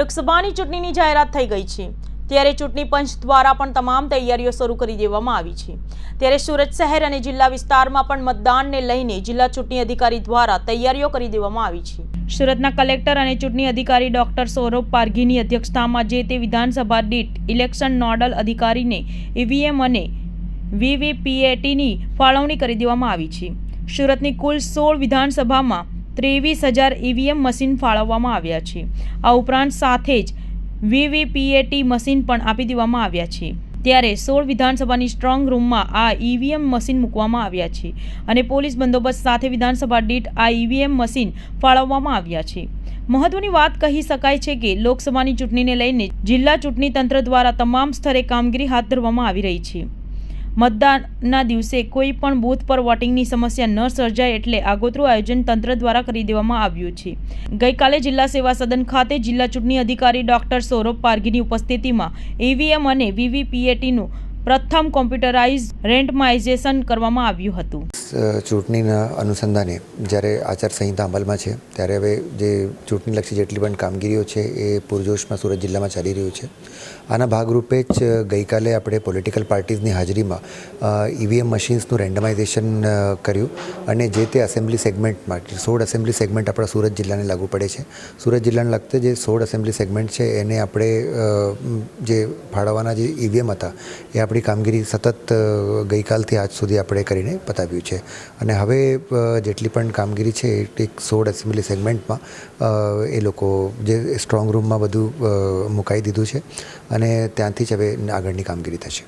લોકસભાની ચૂંટણીની જાહેરાત થઈ ગઈ છે. ત્યારે ચૂંટણી પંચ દ્વારા પણ તમામ તૈયારીઓ શરૂ કરી દેવામાં આવી છે. ત્યારે સુરત શહેર અને જિલ્લા વિસ્તારમાં પણ મતદાનને લઈને જિલ્લા ચૂંટણી અધિકારી દ્વારા તૈયારીઓ કરી દેવામાં આવી છે. સુરતના કલેક્ટર અને ચૂંટણી અધિકારી ડોક્ટર સૌરભ પારઘીની અધ્યક્ષતામાં જે તે વિધાનસભા દીઠ ઇલેક્શન નોડલ અધિકારીને ઈવીએમ અને વીવીપીએટીની ફાળવણી કરી દેવામાં આવી છે. સુરતની કુલ સોળ વિધાનસભામાં ત્રેવીસ હજાર ઈવીએમ મશીન ફાળવવામાં આવ્યા છે. આ ઉપરાંત સાથે જ વીવીપીએટી મશીન પણ આપી દેવામાં આવ્યા છે. ત્યારે સોળ વિધાનસભાની સ્ટ્રોંગ રૂમમાં આ ઈવીએમ મશીન મૂકવામાં આવ્યા છે અને પોલીસ બંદોબસ્ત સાથે વિધાનસભા દીઠ આ ઈવીએમ મશીન ફાળવવામાં આવ્યા છે. મહત્વની વાત કહી શકાય છે કે લોકસભાની ચૂંટણીને લઈને જિલ્લા ચૂંટણી તંત્ર દ્વારા તમામ સ્તરે કામગીરી હાથ ધરવામાં આવી રહી છે. મતદાનના દિવસે કોઈ પણ બૂથ પર વોટિંગની સમસ્યા ન સર્જાય એટલે આગોતરું આયોજન તંત્ર દ્વારા કરી દેવામાં આવ્યું છે. ગઈકાલે જિલ્લા સેવા સદન ખાતે જિલ્લા ચૂંટણી અધિકારી ડોક્ટર સૌરભ પારઘીની ઉપસ્થિતિમાં ઈવીએમ અને વીવીપીએટીનું પ્રથમ કોમ્પ્યુટરાઇઝ રેન્ટમાઇઝેશન કરવામાં આવ્યું હતું. ચૂંટણીના અનુસંધાને જ્યારે આચારસંહિતા અમલમાં છે, ત્યારે હવે જે ચૂંટણીલક્ષી જેટલી પણ કામગીરીઓ છે, એ પૂરજોશમાં સુરત જિલ્લામાં ચાલી રહ્યું છે. આના ભાગરૂપે જ ગઈકાલે આપણે પોલિટિકલ પાર્ટીઝની હાજરીમાં ઈવીએમ મશીન્સનું રેન્ડમાઇઝેશન કર્યું અને જે તે એસેમ્બલી સેગમેન્ટમાં સોળ એસેમ્બલી સેગમેન્ટ આપણા સુરત જિલ્લાને લાગુ પડે છે. સુરત જિલ્લાને લગતે જે સોળ એસેમ્બલી સેગમેન્ટ છે, એને આપણે જે ફાળવવાના જે ઈવીએમ હતા, એ આપણી કામગીરી સતત ગઈકાલથી આજ સુધી આપણે કરીને પતાવ્યું છે. અને હવે જેટલી પણ કામગીરી છે, એક સોળ એસેમ્બલી સેગમેન્ટમાં એ લોકો જે સ્ટ્રોંગ રૂમમાં બધું મુકાઈ દીધું છે અને ત્યાંથી જ હવે આગળની કામગીરી થશે.